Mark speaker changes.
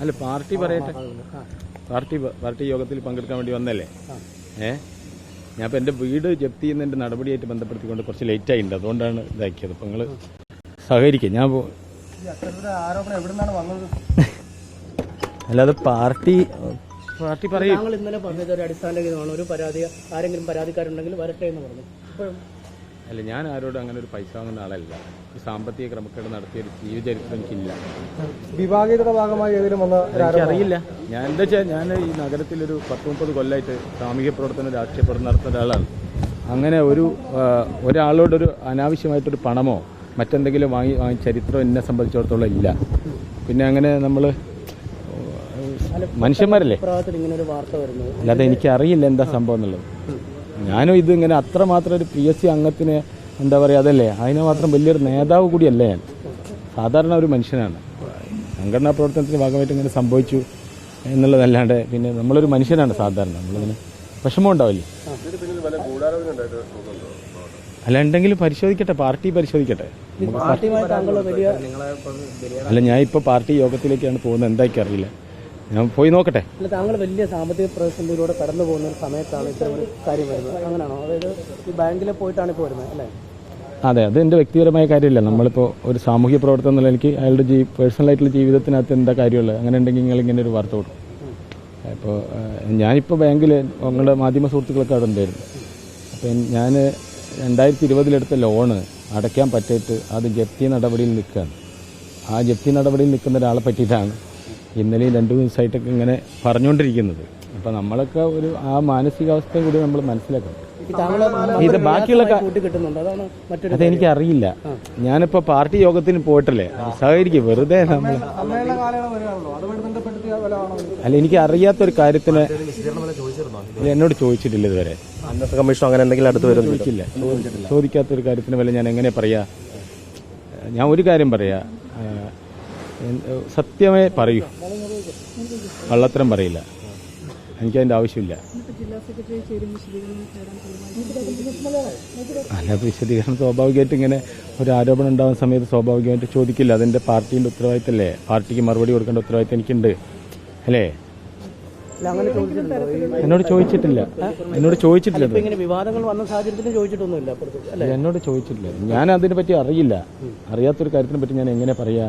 Speaker 1: അല്ല പാർട്ടി പറയട്ടെ. Party party യോഗത്തിൽ പങ്കെടുക്കാൻ വേണ്ടി വന്നല്ലേ? ഏ? ഞാൻ ഇപ്പം എന്റെ വീട് ജപ്തി ചെയ്യുന്നതിന്റെ നടപടിയായിട്ട് ബന്ധപ്പെടുത്തിക്കൊണ്ട് കുറച്ച് ലേറ്റ് ആയിട്ടുണ്ട് അതുകൊണ്ടാണ് ഇതാക്കിയത്. അപ്പം നിങ്ങൾ സഹകരിക്കുക ഞാൻ അല്ലാതെ പാർട്ടി പാർട്ടി പറയും.
Speaker 2: ഇന്നലെ പറഞ്ഞത് ഒരു അടിസ്ഥാന ഒരു പരാതി ആരെങ്കിലും പരാതിക്കാരുണ്ടെങ്കിൽ വരട്ടെ എന്ന് പറഞ്ഞു. ഇപ്പോഴും
Speaker 1: അല്ല ഞാൻ ആരോടും അങ്ങനെ ഒരു പൈസ വാങ്ങുന്ന ആളല്ല. സാമ്പത്തിക ക്രമക്കേട് നടത്തിയ ഒരു ജീവചരിത്രം എനിക്കില്ല.
Speaker 3: വിഭാഗീയതയുടെ ഭാഗമായി ഏതെങ്കിലും വന്ന
Speaker 1: എനിക്കറിയില്ല. ഞാൻ എന്താ വെച്ചാൽ ഞാൻ ഈ നഗരത്തിലൊരു പത്ത് മുപ്പത് കൊല്ലമായിട്ട് സാമൂഹ്യ പ്രവർത്തനം രാഷ്ട്രീയ പ്രവർത്തനം നടത്തുന്ന ഒരാളാണ്. അങ്ങനെ ഒരു ഒരാളോടൊരു അനാവശ്യമായിട്ടൊരു പണമോ മറ്റെന്തെങ്കിലും വാങ്ങി വാങ്ങി ചരിത്രം എന്നെ സംബന്ധിച്ചിടത്തോളം ഇല്ല. പിന്നെ അങ്ങനെ നമ്മൾ മനുഷ്യന്മാരല്ലേ? അല്ലാതെ എനിക്കറിയില്ല എന്താ സംഭവം എന്നുള്ളത്. ഞാനും ഇതിങ്ങനെ അത്രമാത്രം ഒരു പി എസ് സി അംഗത്തിന് എന്താ പറയുക അതല്ലേ? അതിന് മാത്രം വലിയൊരു നേതാവ് കൂടിയല്ല ഞാൻ? സാധാരണ ഒരു മനുഷ്യനാണ്. സംഘടനാ പ്രവർത്തനത്തിന് ഭാഗമായിട്ട് ഇങ്ങനെ സംഭവിച്ചു എന്നുള്ളതല്ലാണ്ട് പിന്നെ നമ്മളൊരു മനുഷ്യനാണ് സാധാരണ. നമ്മളിങ്ങനെ വിഷമം ഉണ്ടാവില്ലേ? അല്ല ഉണ്ടെങ്കിലും പരിശോധിക്കട്ടെ പാർട്ടി പരിശോധിക്കട്ടെ. അല്ല ഞാൻ ഇപ്പോൾ പാർട്ടി യോഗത്തിലേക്കാണ് പോകുന്നത്. എന്തായിരിക്കും അറിയില്ല ഞാൻ പോയി നോക്കട്ടെ.
Speaker 2: അല്ല താങ്കൾ വലിയ സാമ്പത്തിക പ്രതിസന്ധിയിലൂടെ കടന്നു പോകുന്ന ഒരു സമയത്താണ് ഇത്തരം ഒരു കാര്യം വരുന്നത്. അങ്ങനെയാണോ? അതായത് ഈ ബാങ്കിൽ പോയിട്ടാണ് ഇപ്പോൾ വരുന്നത് അല്ലേ?
Speaker 1: അതെ അത് എന്റെ വ്യക്തിപരമായ കാര്യമില്ല. നമ്മളിപ്പോൾ ഒരു സാമൂഹ്യ പ്രവർത്തനം എന്നുള്ള എനിക്ക് അയാളുടെ ജീ പേഴ്സണലായിട്ടുള്ള ജീവിതത്തിനകത്ത് എന്താ കാര്യമുള്ളത്? അങ്ങനെ ഉണ്ടെങ്കിൽ നിങ്ങൾ ഇങ്ങനെ ഒരു വാർത്ത കൊടുക്കും. അപ്പോൾ ഞാനിപ്പോൾ ബാങ്കിൽ ഞങ്ങളുടെ മാധ്യമ സുഹൃത്തുക്കളൊക്കെ അവിടെ ഉണ്ടായിരുന്നു. അപ്പം ഞാൻ രണ്ടായിരത്തി ഇരുപതിലെടുത്ത ലോണ് അടയ്ക്കാൻ പറ്റിയിട്ട് അത് ജപ്തി നടപടിയിൽ നിൽക്കുകയാണ്. ആ ജപ്തി നടപടിയിൽ നിൽക്കുന്ന ഒരാളെ പറ്റിയിട്ടാണ് ഇന്നലെയും രണ്ടു മൂന്ന് ദിവസമായിട്ടൊക്കെ ഇങ്ങനെ പറഞ്ഞുകൊണ്ടിരിക്കുന്നത്. അപ്പോൾ നമ്മളൊക്കെ ഒരു ആ മാനസികാവസ്ഥയും കൂടി നമ്മൾ മനസ്സിലാക്കണം. ഇത് ബാക്കിയുള്ള അതെനിക്ക് അറിയില്ല. ഞാനിപ്പോ പാർട്ടി യോഗത്തിന് പോയിട്ടല്ലേ? സഹകരിക്കും. വെറുതെ നമ്മൾ അല്ല എനിക്ക് അറിയാത്ത ഒരു കാര്യത്തിന് എന്നോട് ചോദിച്ചിട്ടില്ല ഇതുവരെ.
Speaker 4: കമ്മീഷൻ അങ്ങനെ എന്തെങ്കിലും അടുത്ത് വരും
Speaker 1: ചോദിച്ചില്ല. ചോദിക്കാത്ത ഒരു കാര്യത്തിന് വല്ല ഞാൻ എങ്ങനെ പറയാ? ഞാൻ ഒരു കാര്യം പറയാ. സത്യമേ പറയൂ. കള്ളത്തരം പറയില്ല. എനിക്കതിന്റെ ആവശ്യമില്ല. അല്ല വിശദീകരണം സ്വാഭാവികമായിട്ട് ഇങ്ങനെ ഒരു ആരോപണം ഉണ്ടാകുന്ന സമയത്ത് സ്വാഭാവികമായിട്ട് ചോദിക്കില്ല. അതിന്റെ പാർട്ടീന്റെ ഉത്തരവാദിത്തമല്ലേ പാർട്ടിക്ക് മറുപടി കൊടുക്കേണ്ട ഉത്തരവാദിത്തം എനിക്കുണ്ട്. അല്ലേ? എന്നോട് ചോദിച്ചിട്ടില്ല. എന്നോട് ചോദിച്ചിട്ടില്ല
Speaker 2: വിവാദങ്ങൾ വന്ന സാഹചര്യത്തിൽ ചോദിച്ചിട്ടൊന്നുമില്ല.
Speaker 1: എന്നോട് ചോദിച്ചിട്ടില്ല. ഞാൻ അതിനെ പറ്റി അറിയില്ല. അറിയാത്തൊരു കാര്യത്തിനെ പറ്റി ഞാൻ എങ്ങനെ പറയാ?